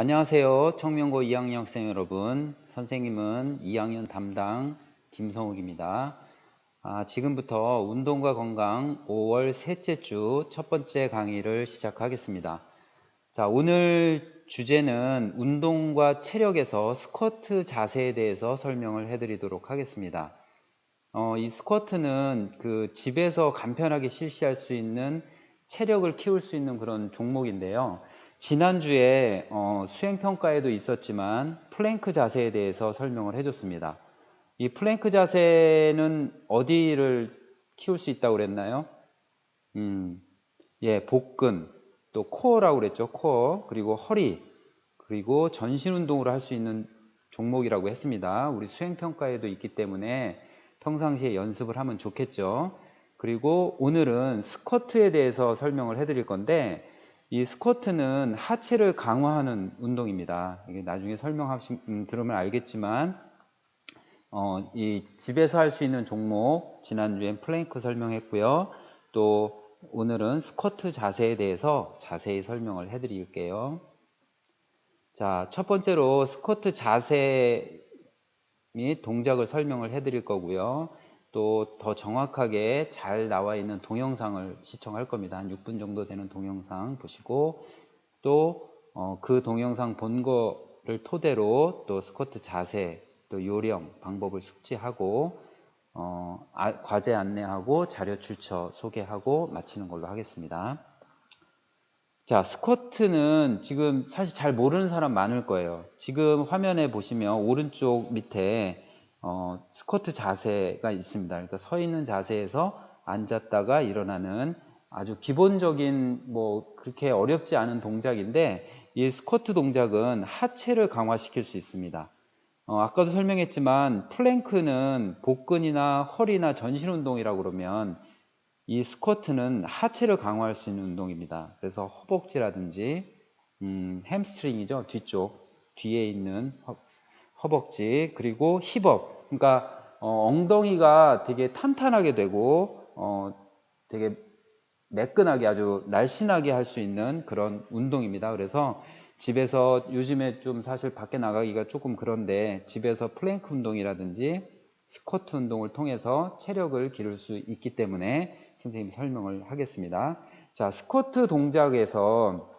안녕하세요. 청명고 2학년 학생 여러분. 선생님은 2학년 담당 김성욱입니다. 아, 지금부터 운동과 건강 5월 셋째 주 첫 번째 강의를 시작하겠습니다. 자, 오늘 주제는 운동과 체력에서 스쿼트 자세에 대해서 설명을 해드리도록 하겠습니다. 어, 이 스쿼트는 그 집에서 간편하게 실시할 수 있는 체력을 키울 수 있는 그런 종목인데요. 지난주에 어, 수행평가에도 있었지만 플랭크 자세에 대해서 설명을 해줬습니다. 이 플랭크 자세는 어디를 키울 수 있다고 그랬나요? 음, 예, 복근, 또 코어라고 그랬죠. 코어, 그리고 허리, 그리고 전신 운동으로 할 수 있는 종목이라고 했습니다. 우리 수행평가에도 있기 때문에 평상시에 연습을 하면 좋겠죠. 그리고 오늘은 스쿼트에 대해서 설명을 해드릴 건데, 이 스쿼트는 하체를 강화하는 운동입니다. 이게 나중에 설명하시 음, 들으면 알겠지만 어, 이 집에서 할 수 있는 종목 지난주엔 플랭크 설명했고요. 또 오늘은 스쿼트 자세에 대해서 자세히 설명을 해드릴게요. 자, 첫 번째로 스쿼트 자세 및 동작을 설명을 해드릴 거고요. 또 더 정확하게 잘 나와 있는 동영상을 시청할 겁니다. 한 6분 정도 되는 동영상 보시고 또그 동영상 본 거를 토대로 또 스쿼트 자세, 또 요령, 방법을 숙지하고 어, 아, 과제 안내하고 자료 출처 소개하고 마치는 걸로 하겠습니다. 자, 스쿼트는 지금 사실 잘 모르는 사람 많을 거예요. 지금 화면에 보시면 오른쪽 밑에 어, 스쿼트 자세가 있습니다. 그러니까 서 있는 자세에서 앉았다가 일어나는 아주 기본적인 뭐 그렇게 어렵지 않은 동작인데 이 스쿼트 동작은 하체를 강화시킬 수 있습니다. 어, 아까도 설명했지만 플랭크는 복근이나 허리나 전신 운동이라고 그러면 이 스쿼트는 하체를 강화할 수 있는 운동입니다. 그래서 허벅지라든지 음, 햄스트링이죠 뒤쪽 뒤에 있는 허, 허벅지 그리고 힙업 그러니까 어, 엉덩이가 되게 탄탄하게 되고 어, 되게 매끈하게 아주 날씬하게 할 수 있는 그런 운동입니다. 그래서 집에서 요즘에 좀 사실 밖에 나가기가 조금 그런데 집에서 플랭크 운동이라든지 스쿼트 운동을 통해서 체력을 기를 수 있기 때문에 선생님이 설명을 하겠습니다. 자, 스쿼트 동작에서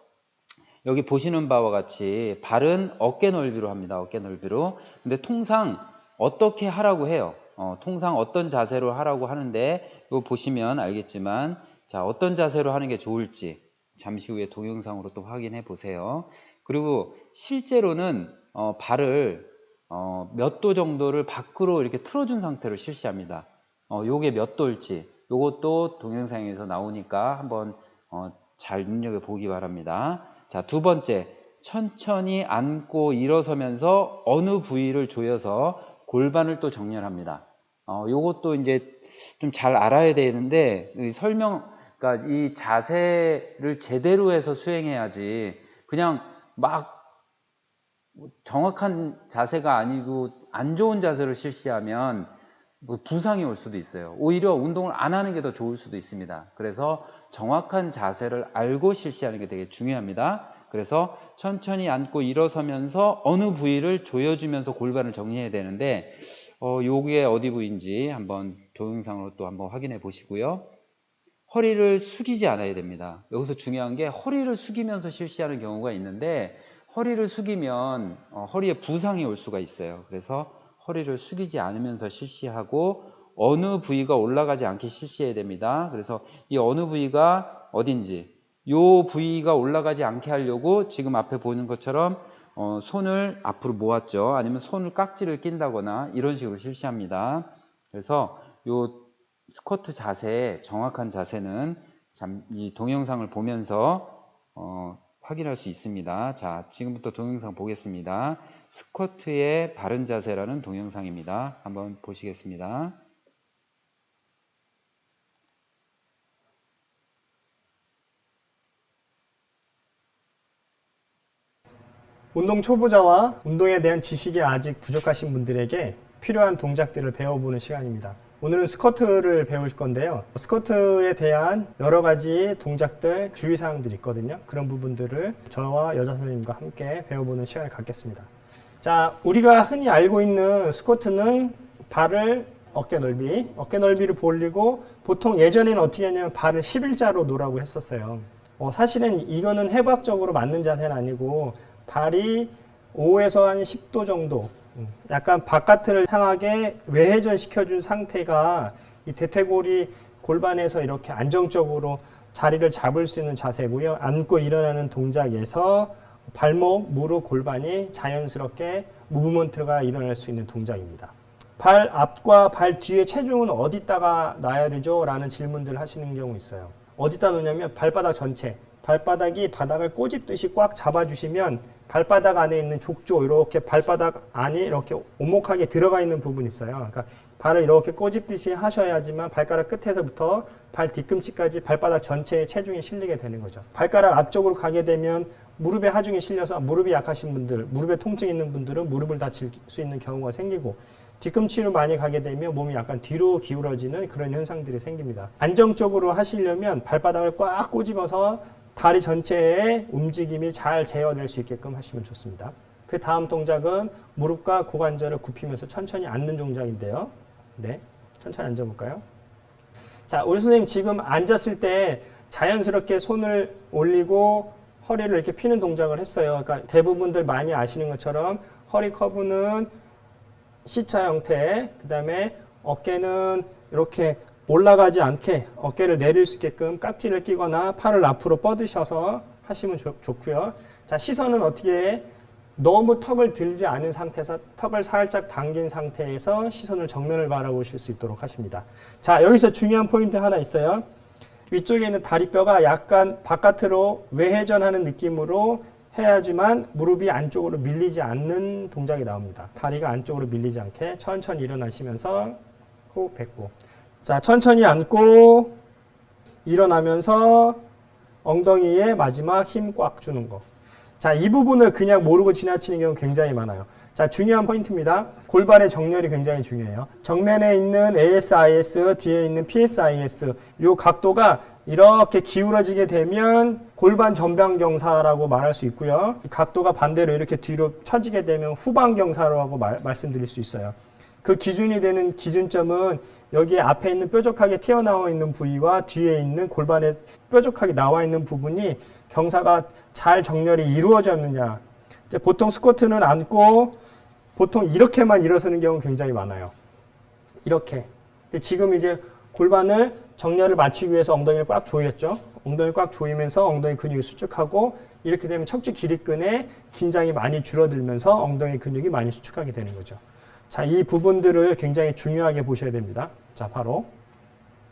여기 보시는 바와 같이 발은 어깨 넓이로 합니다. 어깨 넓이로. 근데 통상 어떻게 하라고 해요? 어, 통상 어떤 자세로 하라고 하는데 이거 보시면 알겠지만 자, 어떤 자세로 하는 게 좋을지 잠시 후에 동영상으로 또 확인해 보세요. 그리고 실제로는 어, 발을 어, 몇 도 정도를 밖으로 이렇게 틀어준 상태로 실시합니다. 어, 요게 몇 도일지 요것도 동영상에서 나오니까 한번 어, 잘 눈여겨 보기 바랍니다. 자, 두 번째, 천천히 앉고 일어서면서 어느 부위를 조여서 골반을 또 정렬합니다. 어, 요것도 이제 좀 잘 알아야 되는데, 설명, 그러니까 이 자세를 제대로 해서 수행해야지, 그냥 막 정확한 자세가 아니고 안 좋은 자세를 실시하면 뭐 부상이 올 수도 있어요. 오히려 운동을 안 하는 게 더 좋을 수도 있습니다. 그래서 정확한 자세를 알고 실시하는 게 되게 중요합니다. 그래서 천천히 앉고 일어서면서 어느 부위를 조여주면서 골반을 정리해야 되는데 어, 요게 어디 부위인지 한번 동영상으로 또 한번 확인해 보시고요. 허리를 숙이지 않아야 됩니다. 여기서 중요한 게 허리를 숙이면서 실시하는 경우가 있는데 허리를 숙이면 어, 허리에 부상이 올 수가 있어요. 그래서 허리를 숙이지 않으면서 실시하고 어느 부위가 올라가지 않게 실시해야 됩니다. 그래서 이 어느 부위가 어딘지 이 부위가 올라가지 않게 하려고 지금 앞에 보는 것처럼 어, 손을 앞으로 모았죠. 아니면 손을 깍지를 낀다거나 이런 식으로 실시합니다. 그래서 이 스쿼트 자세, 정확한 자세는 이 동영상을 보면서 어, 확인할 수 있습니다. 자, 지금부터 동영상 보겠습니다. 스쿼트의 바른 자세라는 동영상입니다. 한번 보시겠습니다. 운동 초보자와 운동에 대한 지식이 아직 부족하신 분들에게 필요한 동작들을 배워보는 시간입니다. 오늘은 스쿼트를 배울 건데요. 스쿼트에 대한 여러 가지 동작들, 주의사항들이 있거든요. 그런 부분들을 저와 여자 선생님과 함께 배워보는 시간을 갖겠습니다. 자, 우리가 흔히 알고 있는 스쿼트는 발을 어깨 넓이, 어깨 넓이를 벌리고 보통 예전에는 어떻게 했냐면 발을 11자로 놓으라고 했었어요. 어, 사실은 이거는 해부학적으로 맞는 자세는 아니고 발이 5에서 한 10도 정도 음, 약간 바깥을 향하게 외회전 시켜준 상태가 이 대퇴골이 골반에서 이렇게 안정적으로 자리를 잡을 수 있는 자세고요. 앉고 일어나는 동작에서 발목, 무릎, 골반이 자연스럽게 무브먼트가 일어날 수 있는 동작입니다. 발 앞과 발 뒤에 체중은 어디다가 놔야 되죠? 라는 질문들 하시는 경우 있어요. 어디다 놓냐면 발바닥 전체. 발바닥이 바닥을 꼬집듯이 꽉 잡아주시면 발바닥 안에 있는 족조 이렇게 발바닥 안에 이렇게 오목하게 들어가 있는 부분이 있어요. 그러니까 발을 이렇게 꼬집듯이 하셔야지만 발가락 끝에서부터 발 뒤꿈치까지 발바닥 전체에 체중이 실리게 되는 거죠. 발가락 앞쪽으로 가게 되면 무릎에 하중이 실려서 무릎이 약하신 분들, 무릎에 통증 있는 분들은 무릎을 다칠 수 있는 경우가 생기고 뒤꿈치로 많이 가게 되면 몸이 약간 뒤로 기울어지는 그런 현상들이 생깁니다. 안정적으로 하시려면 발바닥을 꽉 꼬집어서 다리 전체의 움직임이 잘 제어될 수 있게끔 하시면 좋습니다. 그 다음 동작은 무릎과 고관절을 굽히면서 천천히 앉는 동작인데요. 네, 천천히 앉아볼까요? 자, 우리 선생님 지금 앉았을 때 자연스럽게 손을 올리고 허리를 이렇게 피는 동작을 했어요. 그러니까 대부분들 많이 아시는 것처럼 허리 커브는 C자 형태, 그 다음에 어깨는 이렇게 올라가지 않게 어깨를 내릴 수 있게끔 깍지를 끼거나 팔을 앞으로 뻗으셔서 하시면 좋, 좋고요. 자, 시선은 어떻게 해? 너무 턱을 들지 않은 상태에서 턱을 살짝 당긴 상태에서 시선을 정면을 바라보실 수 있도록 하십니다. 자, 여기서 중요한 포인트 하나 있어요. 위쪽에 있는 다리뼈가 약간 바깥으로 외회전하는 느낌으로 해야지만 무릎이 안쪽으로 밀리지 않는 동작이 나옵니다. 다리가 안쪽으로 밀리지 않게 천천히 일어나시면서 호흡 뱉고 자 천천히 앉고 일어나면서 엉덩이에 마지막 힘 꽉 주는 거. 자, 이 부분을 그냥 모르고 지나치는 경우 굉장히 많아요. 자, 중요한 포인트입니다. 골반의 정렬이 굉장히 중요해요. 정면에 있는 ASIS, 뒤에 있는 PSIS, 요 각도가 이렇게 기울어지게 되면 골반 전방경사라고 말할 수 있고요. 이 각도가 반대로 이렇게 뒤로 처지게 되면 후방경사라고 말, 말씀드릴 수 있어요. 그 기준이 되는 기준점은 여기 앞에 있는 뾰족하게 튀어나와 있는 부위와 뒤에 있는 골반에 뾰족하게 나와 있는 부분이 경사가 잘 정렬이 이루어졌느냐. 이제 보통 스쿼트는 앉고 보통 이렇게만 일어서는 경우 굉장히 많아요. 이렇게. 근데 지금 이제 골반을 정렬을 맞추기 위해서 엉덩이를 꽉 조였죠. 엉덩이를 꽉 조이면서 엉덩이 근육이 수축하고 이렇게 되면 척추 기립근에 긴장이 많이 줄어들면서 엉덩이 근육이 많이 수축하게 되는 거죠. 자, 이 부분들을 굉장히 중요하게 보셔야 됩니다. 자, 바로.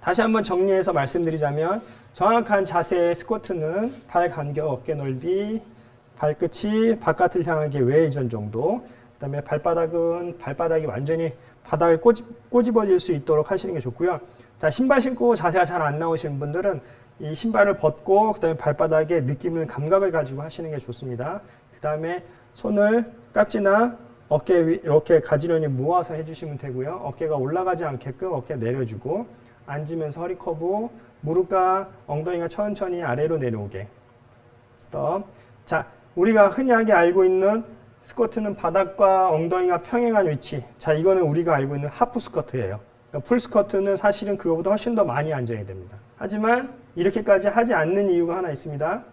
다시 한번 정리해서 말씀드리자면 정확한 자세의 스쿼트는 발 간격 어깨 넓이, 발끝이 바깥을 향하게 외회전 정도, 그 다음에 발바닥은 발바닥이 완전히 바닥을 꼬집, 꼬집어질 수 있도록 하시는 게 좋고요. 자, 신발 신고 자세가 잘 안 나오시는 분들은 이 신발을 벗고 그 다음에 발바닥에 느낌을 감각을 가지고 하시는 게 좋습니다. 그 다음에 손을 깍지나 어깨 위 이렇게 가지런히 모아서 해주시면 되고요. 어깨가 올라가지 않게끔 어깨 내려주고 앉으면서 허리 커브, 무릎과 엉덩이가 천천히 아래로 내려오게. 스톱. 자, 우리가 흔하게 알고 있는 스쿼트는 바닥과 엉덩이가 평행한 위치. 자, 이거는 우리가 알고 있는 하프 스쿼트예요. 그러니까 풀 스쿼트는 사실은 그거보다 훨씬 더 많이 앉아야 됩니다. 하지만 이렇게까지 하지 않는 이유가 하나 있습니다.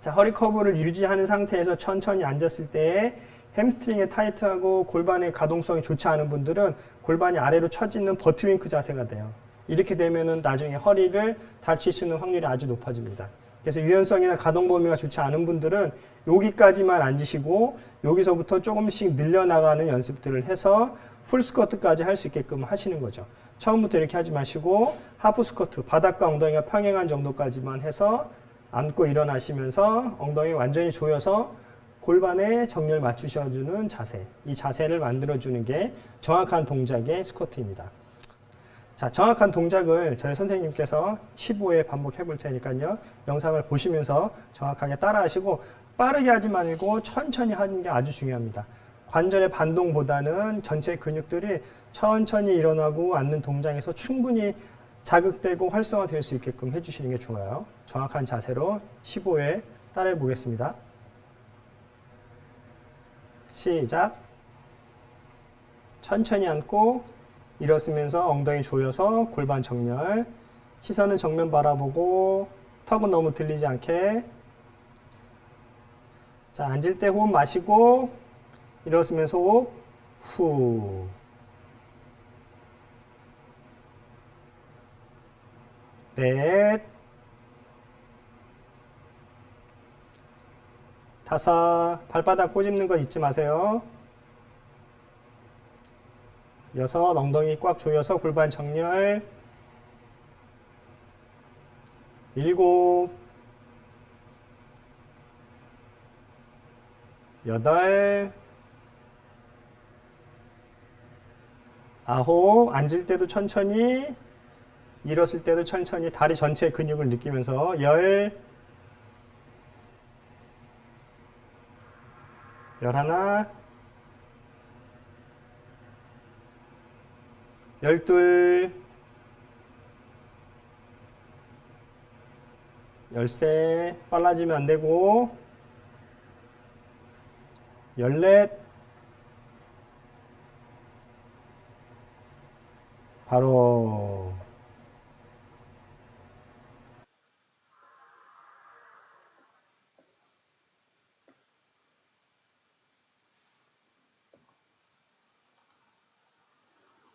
자, 허리 커브를 유지하는 상태에서 천천히 앉았을 때 햄스트링에 타이트하고 골반의 가동성이 좋지 않은 분들은 골반이 아래로 처지는 버트윙크 자세가 돼요. 이렇게 되면은 나중에 허리를 다칠 수 있는 확률이 아주 높아집니다. 그래서 유연성이나 가동 범위가 좋지 않은 분들은 여기까지만 앉으시고 여기서부터 조금씩 늘려나가는 연습들을 해서 풀 스쿼트까지 할 수 있게끔 하시는 거죠. 처음부터 이렇게 하지 마시고 하프 스쿼트, 바닥과 엉덩이가 평행한 정도까지만 해서 앉고 일어나시면서 엉덩이 완전히 조여서 골반에 정렬 맞추셔주는 자세. 이 자세를 만들어주는 게 정확한 동작의 스쿼트입니다. 자, 정확한 동작을 저희 선생님께서 15회 반복해 볼 테니까요. 영상을 보시면서 정확하게 따라 하시고 빠르게 하지 말고 천천히 하는 게 아주 중요합니다. 관절의 반동보다는 전체 근육들이 천천히 일어나고 앉는 동작에서 충분히 자극되고 활성화될 수 있게끔 해주시는 게 좋아요. 정확한 자세로 15회 따라해 보겠습니다. 시작. 천천히 앉고 일어서면서 엉덩이 조여서 골반 정렬. 시선은 정면 바라보고 턱은 너무 들리지 않게. 자, 앉을 때 호흡 마시고 일어서면서 호흡 후. 넷. 다섯. 발바닥 꼬집는 거 잊지 마세요. 여섯. 엉덩이 꽉 조여서 골반 정렬. 일곱. 여덟. 아홉. 앉을 때도 천천히. 일었을 때도 천천히 다리 전체 근육을 느끼면서 열. 열하나. 열둘. 열세. 빨라지면 안 되고. 열넷. 바로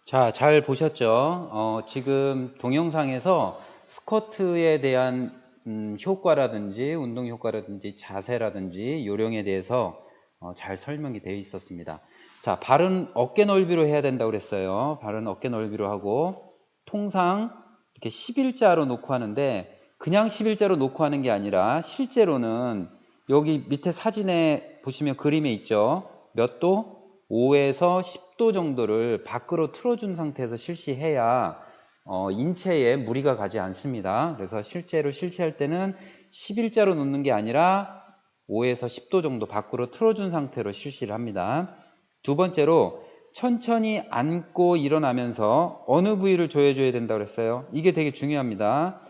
자, 잘 보셨죠? 어, 지금 동영상에서 스쿼트에 대한 음, 효과라든지 운동 효과라든지 자세라든지 요령에 대해서 어, 잘 설명이 되어 있었습니다. 자, 발은 어깨 넓이로 해야 된다고 그랬어요. 발은 어깨 넓이로 하고 통상 이렇게 11자로 놓고 하는데 그냥 11자로 놓고 하는 게 아니라 실제로는 여기 밑에 사진에 보시면 그림에 있죠. 몇 도? 5에서 10도 정도를 밖으로 틀어준 상태에서 실시해야 어, 인체에 무리가 가지 않습니다. 그래서 실제로 실시할 때는 11자로 놓는 게 아니라 5에서 10도 정도 밖으로 틀어준 상태로 실시를 합니다. 두 번째로 천천히 앉고 일어나면서 어느 부위를 조여줘야 된다고 그랬어요? 이게 되게 중요합니다.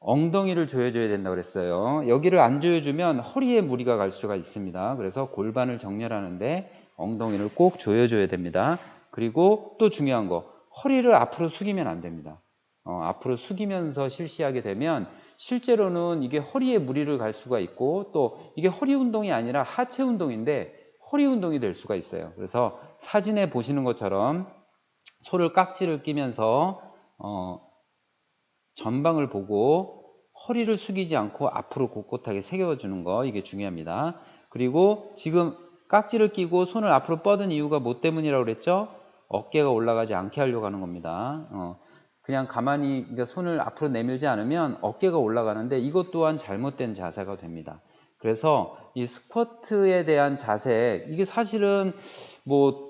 엉덩이를 조여줘야 된다고 그랬어요. 여기를 안 조여주면 허리에 무리가 갈 수가 있습니다. 그래서 골반을 정렬하는데 엉덩이를 꼭 조여줘야 됩니다. 그리고 또 중요한 거, 허리를 앞으로 숙이면 안 됩니다. 어, 앞으로 숙이면서 실시하게 되면 실제로는 이게 허리에 무리를 갈 수가 있고 또 이게 허리 운동이 아니라 하체 운동인데 허리 운동이 될 수가 있어요. 그래서 사진에 보시는 것처럼 소를 깍지를 끼면서 어, 전방을 보고 허리를 숙이지 않고 앞으로 곳곳하게 새겨주는 거 이게 중요합니다. 그리고 지금 깍지를 끼고 손을 앞으로 뻗은 이유가 뭐 때문이라고 그랬죠? 어깨가 올라가지 않게 하려고 하는 겁니다. 어, 그냥 가만히 그러니까 손을 앞으로 내밀지 않으면 어깨가 올라가는데 이것 또한 잘못된 자세가 됩니다. 그래서 이 스쿼트에 대한 자세 이게 사실은 뭐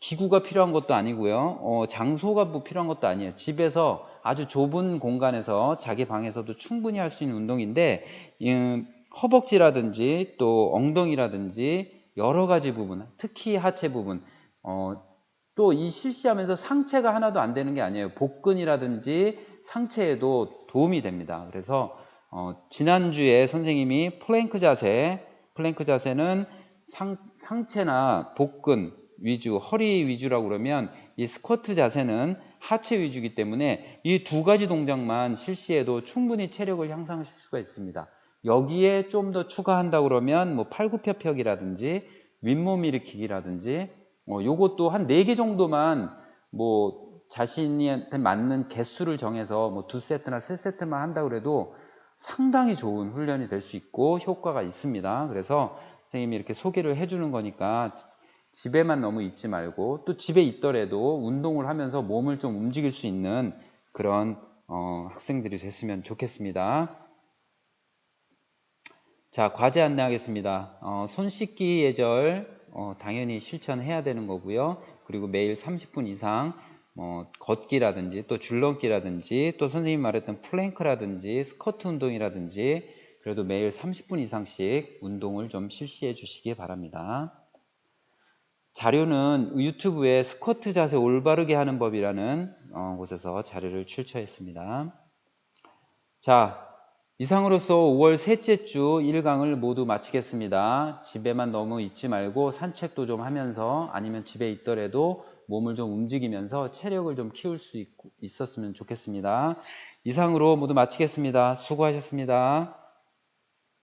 기구가 필요한 것도 아니고요. 어, 장소가 뭐 필요한 것도 아니에요. 집에서 아주 좁은 공간에서 자기 방에서도 충분히 할 수 있는 운동인데 음, 허벅지라든지 또 엉덩이라든지 여러 가지 부분, 특히 하체 부분, 어, 또 이 실시하면서 상체가 하나도 안 되는 게 아니에요. 복근이라든지 상체에도 도움이 됩니다. 그래서 어, 지난주에 선생님이 플랭크 자세, 플랭크 자세는 상, 상체나 복근 위주, 허리 위주라고 그러면 이 스쿼트 자세는 하체 위주이기 때문에 이 두 가지 동작만 실시해도 충분히 체력을 향상하실 수가 있습니다. 여기에 좀 더 추가한다 그러면 뭐 팔굽혀펴기라든지 윗몸 일으키기라든지 어, 요것도 한네개 정도만 뭐 자신한테 맞는 개수를 정해서 뭐 두 세트나 세 세트만 한다 그래도 상당히 좋은 훈련이 될 수 있고 효과가 있습니다. 그래서 선생님이 이렇게 소개를 해주는 거니까 집에만 너무 있지 말고 또 집에 있더라도 운동을 하면서 몸을 좀 움직일 수 있는 그런 어, 학생들이 됐으면 좋겠습니다. 자, 과제 안내하겠습니다. 어, 손 씻기 예절 어, 당연히 실천해야 되는 거고요. 그리고 매일 30분 이상 뭐 걷기라든지 또 줄넘기라든지 또 선생님 말했던 플랭크라든지 스쿼트 운동이라든지 그래도 매일 30분 이상씩 운동을 좀 실시해 주시기 바랍니다. 자료는 유튜브에 스쿼트 자세 올바르게 하는 법이라는 어, 곳에서 자료를 출처했습니다. 자, 이상으로서 5월 셋째 주 1강을 모두 마치겠습니다. 집에만 너무 있지 말고 산책도 좀 하면서 아니면 집에 있더라도 몸을 좀 움직이면서 체력을 좀 키울 수 있, 있었으면 좋겠습니다. 이상으로 모두 마치겠습니다. 수고하셨습니다.